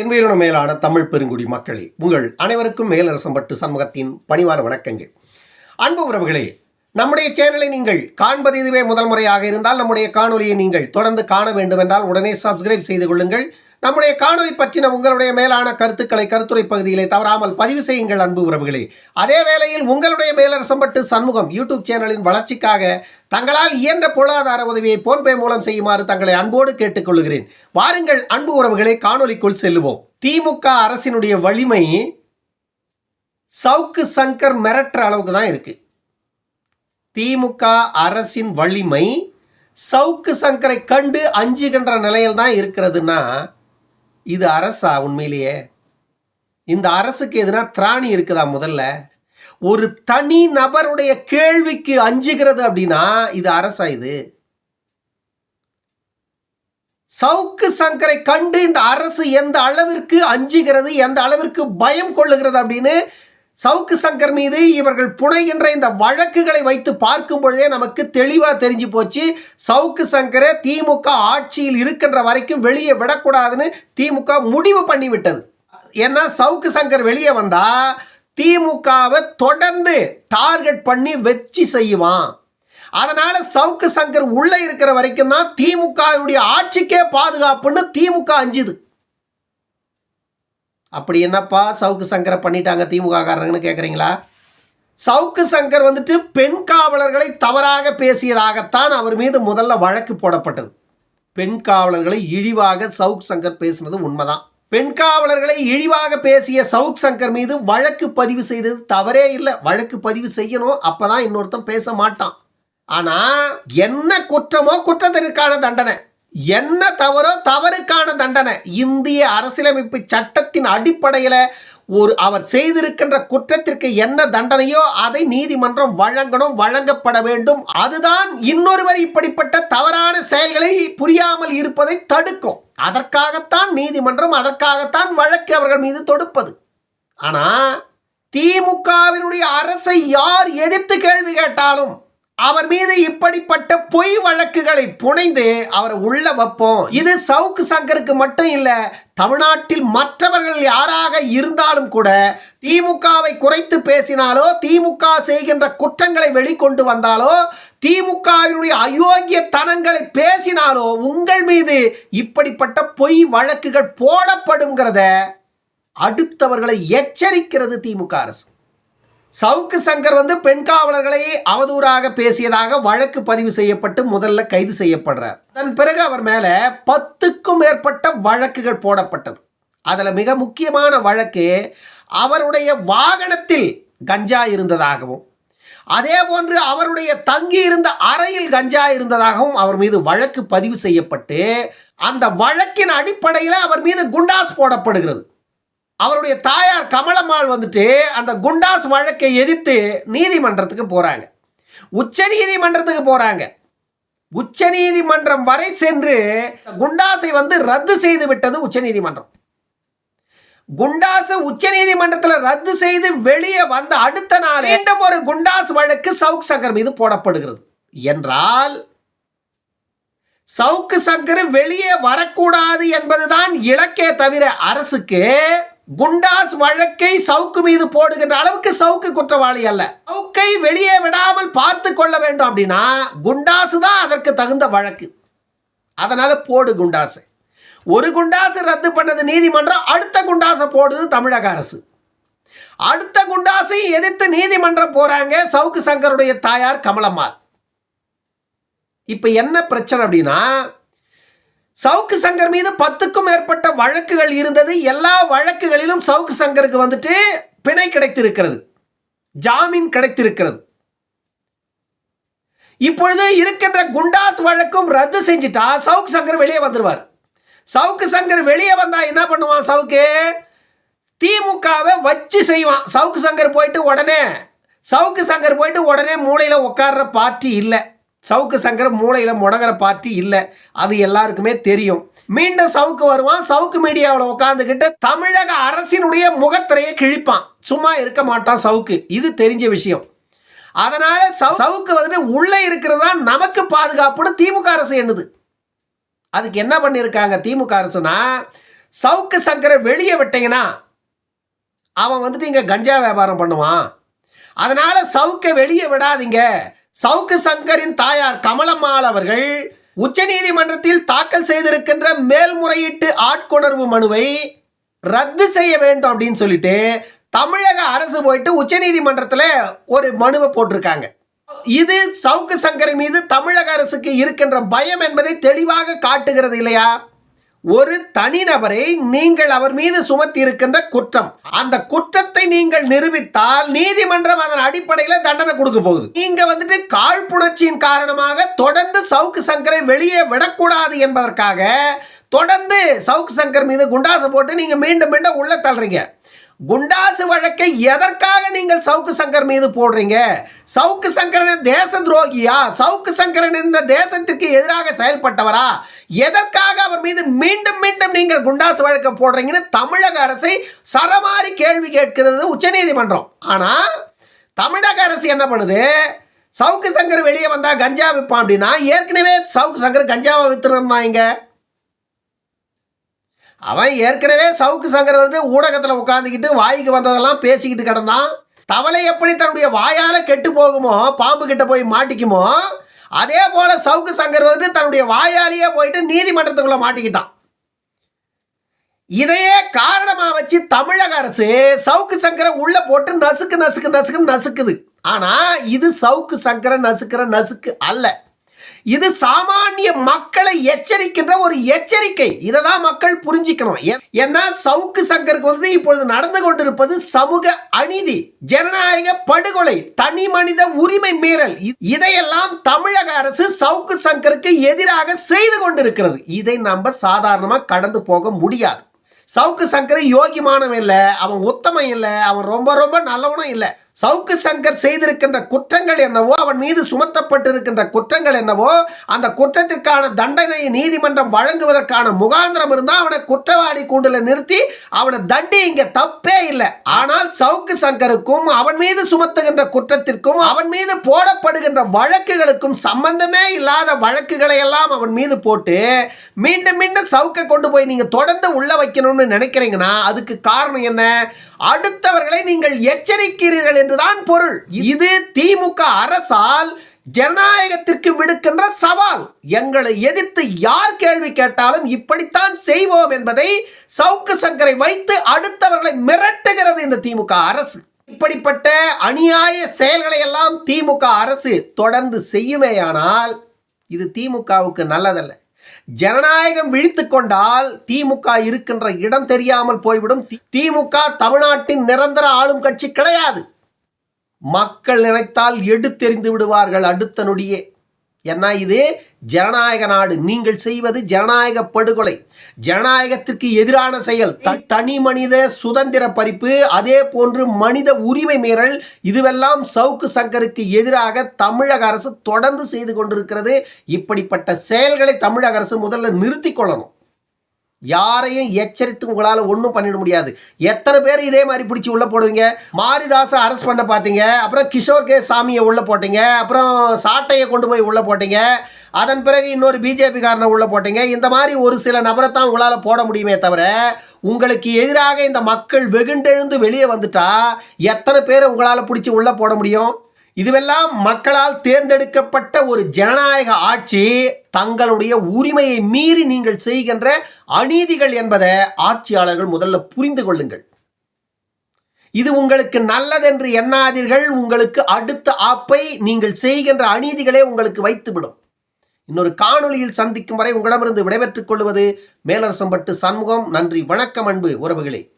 என்பதனும் மேலான தமிழ் பெருங்குடி மக்களே உங்கள் அனைவருக்கும் மேலரசம்பட்டு சண்முகத்தின் பணிவான வணக்கங்கள். அன்பு உறவுகளே நம்முடைய சேனலை நீங்கள் காண்பது இதுவே முதல் முறையாக இருந்தால் நம்முடைய காணொலியை நீங்கள் தொடர்ந்து காண வேண்டும் என்றால் உடனே சப்ஸ்கிரைப் செய்து கொள்ளுங்கள். நம்முடைய காணொலி பற்றின உங்களுடைய மேலான கருத்துக்களை கருத்துரை பகுதியிலே தவறாமல் பதிவு செய்யுங்கள் அன்பு உறவுகளே. அதே வேளையில் உங்களுடைய மேலரசம்பட்டு சண்முகம் யூடியூப் சேனலின் வளர்ச்சிக்காக தங்களால் இயன்ற பொருளாதார உதவியை போன்பே மூலம் செய்யுமாறு தங்களை அன்போடு கேட்டுக்கொள்கிறேன். வாருங்கள் அன்பு உறவுகளை காணொலிக்குள் செல்லுவோம். திமுக அரசினுடைய வலிமை சவுக்கு சங்கர் மிரட்டுற அளவுக்கு தான் இருக்கு. திமுக அரசின் வலிமை சவுக்கு சங்கரை கண்டு அஞ்சுகின்ற நிலையில் தான் இருக்கிறதுன்னா இது அரசா உண்மையிலேயே? இந்த அரசுக்கு எதுனா திராணி இருக்குதா முதல்ல? ஒரு தனி நபருடைய கேள்விக்கு அஞ்சுகிறது அப்படின்னா இது அரசா இது? சவுக்கு சங்கரை கண்டு இந்த அரசு எந்த அளவிற்கு அஞ்சுகிறது எந்த அளவிற்கு பயம் கொள்ளுகிறது அப்படின்னு சவுக்கு சங்கர் மீது இவர்கள் புனைகின்ற இந்த வழக்குகளை வைத்து பார்க்கும் பொழுதே நமக்கு தெளிவாக தெரிஞ்சு போச்சு. சவுக்கு சங்கரை திமுக ஆட்சியில் இருக்கின்ற வரைக்கும் வெளியே விடக்கூடாதுன்னு திமுக முடிவு பண்ணி விட்டது ஏன்னா சவுக்கு சங்கர் வெளியே வந்தால் திமுகவை தொடர்ந்து டார்கெட் பண்ணி வெச்சு செய்வான். அதனால சவுக்கு சங்கர் உள்ளே இருக்கிற வரைக்கும் தான் திமுகவுடைய ஆட்சிக்கே பாதுகாப்புன்னு திமுக அஞ்சுது. அப்படி என்னப்பா சவுக்கு சங்கரை பண்ணிட்டாங்க திமுககாரங்கன்னு கேட்குறீங்களா சவுக்கு சங்கர் வந்துட்டு பெண் காவலர்களை தவறாக பேசியதாகத்தான் அவர் மீது முதல்ல வழக்கு போடப்பட்டது. பெண் காவலர்களை இழிவாக சவுக் சங்கர் பேசினது உண்மைதான். பெண் காவலர்களை இழிவாக பேசிய சவுக் சங்கர் மீது வழக்கு பதிவு செய்தது தவறே இல்லை. வழக்கு பதிவு செய்யணும் அப்பதான் இன்னொருத்தன் பேச மாட்டான். ஆனா என்ன குற்றமோ குற்றத்திற்கான தண்டனை. என்ன தவறோ தவறுக்கான தண்டனை. இந்திய அரசியலமைப்பு சட்டத்தின் அடிப்படையில் ஒரு அவர் செய்திருக்கின்ற குற்றத்திற்கு என்ன தண்டனையோ அதை நீதிமன்றம் வழங்கணும் வழங்கப்பட வேண்டும். அதுதான் இன்னொருவர் இப்படிப்பட்ட தவறான செயல்களை புரியாமல் இருப்பதை தடுக்கும். அதற்காகத்தான் நீதிமன்றம் அதற்காகத்தான் வழக்கு அவர்கள் மீது தொடுப்பது. ஆனா திமுகவினுடைய அரசை யார் எதிர்த்து கேள்வி கேட்டாலும் அவர் மீது இப்படிப்பட்ட பொய் வழக்குகளை புனைந்து அவரை உள்ள வைப்போம். இது சவுக்கு சங்கருக்கு மட்டும் இல்ல தமிழ்நாட்டில் மற்றவர்கள் யாராக இருந்தாலும் கூட திமுகவை குறைத்து பேசினாலோ திமுக செய்கின்ற குற்றங்களை வெளிக்கொண்டு வந்தாலோ திமுகவினுடைய அயோக்கிய தனங்களை பேசினாலோ உங்கள் மீது இப்படிப்பட்ட பொய் வழக்குகள் போடப்படுங்கிறத அடுத்தவர்களை எச்சரிக்கிறது திமுக அரசு. சவுக்கு சங்கர் வந்து பெண் காவலர்களை அவதூறாக பேசியதாக வழக்கு பதிவு செய்யப்பட்டு முதல்ல கைது செய்யப்படுறார். அதன் பிறகு அவர் மேல பத்துக்கும் மேற்பட்ட வழக்குகள் போடப்பட்டது. அதில் மிக முக்கியமான வழக்கு அவருடைய வாகனத்தில் கஞ்சா இருந்ததாகவும் அதே போன்று அவருடைய தங்கி இருந்த அறையில் கஞ்சா இருந்ததாகவும் அவர் மீது வழக்கு பதிவு செய்யப்பட்டு அந்த வழக்கின் அடிப்படையில் அவர் மீது குண்டாஸ் போடப்படுகிறது. அவருடைய தாயார் கமலம்மாள் வந்துட்டு அந்த குண்டாஸ் வழக்கை எதிர்த்து நீதிமன்றத்துக்கு போறாங்க. உச்ச நீதிமன்றத்துக்கு போறாங்க. உச்ச நீதிமன்றம் வரை சென்று குண்டாசை வந்து ரத்து செய்து விட்டது உச்ச நீதிமன்றம். குண்டாசு உச்ச நீதிமன்றத்தில் ரத்து செய்து வெளியே வந்த அடுத்த நாள் மீண்டும் ஒரு குண்டாஸ் வழக்கு சவுக் சங்கர் மீது போடப்படுகிறது. என்றால் சவுக்கு சங்கர் வெளியே வரக்கூடாது என்பதுதான் இலக்கே தவிர அரசுக்கு குண்டாஸ் வழக்கை சவுக்கு மீது போடுகின்ற அளவுக்கு சவுக்கு குற்றவாளி அல்ல. சவுக்கை வெளியே விடாமல் பார்த்து கொள்ள வேண்டும் அப்படின்னா குண்டாசு தான் அதற்கு தகுந்த வழக்கு. அதனால போடு குண்டாசு. ஒரு குண்டாசு ரத்து பண்ணது நீதிமன்றம் அடுத்த குண்டாசை போடுது தமிழக அரசு. அடுத்த குண்டாசை எதிர்த்து நீதிமன்றம் போறாங்க சவுக்கு சங்கருடைய தாயார் கமலம்மாள். இப்ப என்ன பிரச்சனை அப்படின்னா சவுக்கு சங்கர் மீது பத்துக்கும் மேற்பட்ட வழக்குகள் இருந்தது. எல்லா வழக்குகளிலும் சவுக்கு சங்கருக்கு வந்துட்டு பிணை கிடைத்திருக்கிறது. ஜாமீன் கிடைத்திருக்கிறது. இப்பொழுது இருக்கின்ற குண்டாஸ் வழக்கும் ரத்து செஞ்சுட்டா சவுக்கு சங்கர் வெளியே வந்துருவார். சவுக்கு சங்கர் வெளியே வந்தா என்ன பண்ணுவான் சவுக்கு? திமுகவை வச்சு செய்வான். சவுக்கு சங்கர் போயிட்டு உடனே சவுக்கு சங்கர் போயிட்டு உடனே மூளையில உட்கார்ற பார்ட்டி இல்லை. சவுக்கு சங்கர் மூளையில் முடங்குற பார்ட்டி இல்லை. அது எல்லாருக்குமே தெரியும். மீண்டும் சவுக்கு வருவான். சவுக்கு மீடியாவில் உட்காந்துக்கிட்டு தமிழக அரசினுடைய முகத்திரையை கிழிப்பான். சும்மா இருக்க மாட்டான் சவுக்கு. இது தெரிஞ்ச விஷயம். அதனால சவுக்கு வந்துட்டு உள்ளே இருக்கிறதா நமக்கு பாதுகாப்புன்னு திமுக அரசு எண்ணுது. அதுக்கு என்ன பண்ணியிருக்காங்க திமுக அரசுனா சவுக்கு சங்கரை வெளியே விட்டீங்கன்னா அவன் வந்துட்டு இங்கே கஞ்சா வியாபாரம் பண்ணுவான். அதனால சவுக்கை வெளியே விடாதீங்க. சவுக்கு சங்கரின் தாயார் கமலம்மாள் அவர்கள் உச்சநீதிமன்றத்தில் தாக்கல் செய்திருக்கின்ற மேல்முறையீட்டு ஆட்கொணர்வு மனுவை ரத்து செய்ய வேண்டும் அப்படின்னு சொல்லிட்டு தமிழக அரசு போயிட்டு உச்சநீதிமன்றத்தில் ஒரு மனுவை போட்டிருக்காங்க. இது சவுக்கு சங்கரின் மீது தமிழக அரசுக்கு இருக்கின்ற பயம் என்பதை தெளிவாக காட்டுகிறது இல்லையா? ஒரு தனிநபரை நீங்கள் அவர் மீது சுமத்தி இருக்கின்ற குற்றம். அந்த குற்றத்தை நீங்கள் நிரூபித்தால் நீதிமன்றம் அதன் அடிப்படையில் தண்டனை கொடுக்க போகுது. நீங்க வந்துட்டு காழ்ப்புணர்ச்சியின் காரணமாக தொடர்ந்து சவுக்கு சங்கரை வெளியே விடக்கூடாது என்பதற்காக தொடர்ந்து சவுக்கு சங்கர் மீது குண்டாசு போட்டு நீங்க மீண்டும் மீண்டும் உள்ள தள்ளுறீங்க. குண்டாசு வழக்கை எதற்காக நீங்கள் சவுக்கு சங்கர் மீது போடுறீங்க? சவுக்கு சங்கரன் தேச துரோகியா? சவுக்கு சங்கரன் இந்த தேசத்திற்கு எதிராக செயல்பட்டவரா? எதற்காக அவர் மீது மீண்டும் மீண்டும் நீங்கள் குண்டாசு வழக்கை போடுறீங்கன்னு தமிழக அரசை சரமாரி கேள்வி கேட்கிறது உச்சநீதிமன்றம். ஆனா தமிழக அரசு என்ன பண்ணுது? சவுக்கு சங்கர் வெளியே வந்தா கஞ்சா விற்பான் அப்படின்னா ஏற்கனவே சவுக்கு சங்கர் கஞ்சாவை வித்துருந்தாங்க அவன் ஏற்கனவே சவுக்கு சங்கர் வந்து ஊடகத்தில் உட்காந்துக்கிட்டு வாய்க்கு வந்ததெல்லாம் பேசிக்கிட்டு கிடந்தான். தவளை எப்படி தன்னுடைய வாயால் கெட்டு போகுமோ பாம்பு கிட்ட போய் மாட்டிக்குமோ அதே போல சவுக்கு சங்கர் வந்து தன்னுடைய வாயாலேயே போயிட்டு நீதிமன்றத்துக்குள்ள மாட்டிக்கிட்டான். இதையே காரணமாக வச்சு தமிழக அரசு சவுக்கு சங்கரை உள்ள போட்டு நசுக்கு நசுக்கு நசுக்கு நசுக்குது. ஆனால் இது சவுக்கு சங்கரை நசுக்கிற நசுக்கு அல்ல. இது சாமானிய மக்களை எச்சரிக்கின்ற ஒரு எச்சரிக்கை. இதை தான் மக்கள் புரிஞ்சுக்கணும். ஏன்னா சவுக்கு சங்கருக்கு வந்து இப்பொழுது நடந்து கொண்டிருப்பது சமூக அநீதி ஜனநாயக படுகொலை தனி மனித உரிமை மீறல். இதையெல்லாம் தமிழக அரசு சவுக்கு சங்கருக்கு எதிராக செய்து கொண்டிருக்கிறது. இதை நம்ம சாதாரணமா கடந்து போக முடியாது. சவுக்கு சங்கர் யோகிமானவன் இல்லை அவன் உத்தமம் இல்லை அவன் ரொம்ப ரொம்ப நல்லவனும் இல்லை. சவுக்கு சங்கர் செய்திருக்கின்ற குற்றங்கள் என்னவோ அவன் மீது சுமத்தப்பட்டிருக்கின்ற குற்றங்கள் என்னவோ அந்த குற்றத்திற்கான தண்டனையை நீதிமன்றம் வழங்குவதற்கான முகாந்திரம் இருந்தால் அவனை குற்றவாளி கூண்டில் நிறுத்தி அவனை தண்டி இங்க தப்பே இல்லை. ஆனால் சவுக்கு சங்கருக்கும் அவன் மீது சுமத்துகின்ற குற்றத்திற்கும் அவன் மீது போடப்படுகின்ற வழக்குகளுக்கும் சம்பந்தமே இல்லாத வழக்குகளை எல்லாம் அவன் மீது போட்டு மீண்டும் மீண்டும் சவுக்கை கொண்டு போய் நீங்க தொடர்ந்து உள்ள வைக்கணும்னு நினைக்கிறீங்கன்னா அதுக்கு காரணம் என்ன? அடுத்தவர்களை நீங்கள் எச்சரிக்கிறீர்கள் என்றுதான் பொருள். இது திமுக அரசால் ஜனநாயகத்திற்கு விடுக்கின்ற சவால். எங்களை எதிர்த்து யார் கேள்வி கேட்டாலும் இப்படித்தான் செய்வோம் என்பதை சவுக்கு சங்கரை வைத்து அடுத்தவர்களை மிரட்டுகிறது இந்த திமுக அரசு. இப்படிப்பட்ட அநியாய செயல்களை எல்லாம் திமுக அரசு தொடர்ந்து செய்யுமேயானால் இது திமுகவுக்கு நல்லதல்ல. ஜனநாயகம் விழித்துக் கொண்டால் திமுக இருக்கின்ற இடம் தெரியாமல் போய்விடும். திமுக தமிழ்நாட்டின் நிரந்தர ஆளும் கட்சி கிடையாது. மக்கள் நினைத்தால் எடுத்தெறிந்து விடுவார்கள் அடுத்த நொடியே ஏன்னா இது ஜனநாயக நாடு. நீங்கள் செய்வது ஜனநாயக படுகொலை. ஜனநாயகத்திற்கு எதிரான செயல். தனி மனித சுதந்திர பறிப்பு அதே போன்று மனித உரிமை மீறல் இதுவெல்லாம் சவுக்கு சங்கருக்கு எதிராக தமிழக அரசு தொடர்ந்து செய்து கொண்டிருக்கிறது. இப்படிப்பட்ட செயல்களை தமிழக அரசு முதல்ல நிறுத்திக் கொள்ளணும். யாரையும் எச்சரித்து உங்களால் ஒன்றும் பண்ணிட முடியாது. எத்தனை பேர் இதே மாதிரி பிடிச்சி உள்ளே போடுவீங்க? மாரிதாசை அரெஸ்ட் பண்ண பார்த்தீங்க அப்புறம் கிஷோர் கே சாமியை உள்ளே போட்டீங்க. அப்புறம் சாட்டையை கொண்டு போய் உள்ளே போட்டீங்க. அதன் பிறகு இன்னொரு பிஜேபி காரனை உள்ளே போட்டீங்க. இந்த மாதிரி ஒரு சில நபரை தான் உங்களால் போட முடியுமே தவிர உங்களுக்கு எதிராக இந்த மக்கள் வெகுண்டெழுந்து வெளியே வந்துட்டா எத்தனை பேரை உங்களால் பிடிச்சி உள்ளே போட முடியும்? இதுவெல்லாம் மக்களால் தேர்ந்தெடுக்கப்பட்ட ஒரு ஜனநாயக ஆட்சி தங்களுடைய உரிமையை மீறி நீங்கள் செய்கின்ற அநீதிகள் என்பதை ஆட்சியாளர்கள் முதல்ல புரிந்து கொள்ளுங்கள். இது உங்களுக்கு நல்லதென்று எண்ணாதீர்கள் உங்களுக்கு அடுத்த ஆப்பை நீங்கள் செய்கின்ற அநீதிகளே உங்களுக்கு வைத்துவிடும். இன்னொரு காணொலியில் சந்திக்கும் வரை உங்களிடமிருந்து விடைபெற்றுக் கொள்வது மேலரசம்பட்டு சண்முகம். நன்றி வணக்கம் அன்பு உறவுகளே.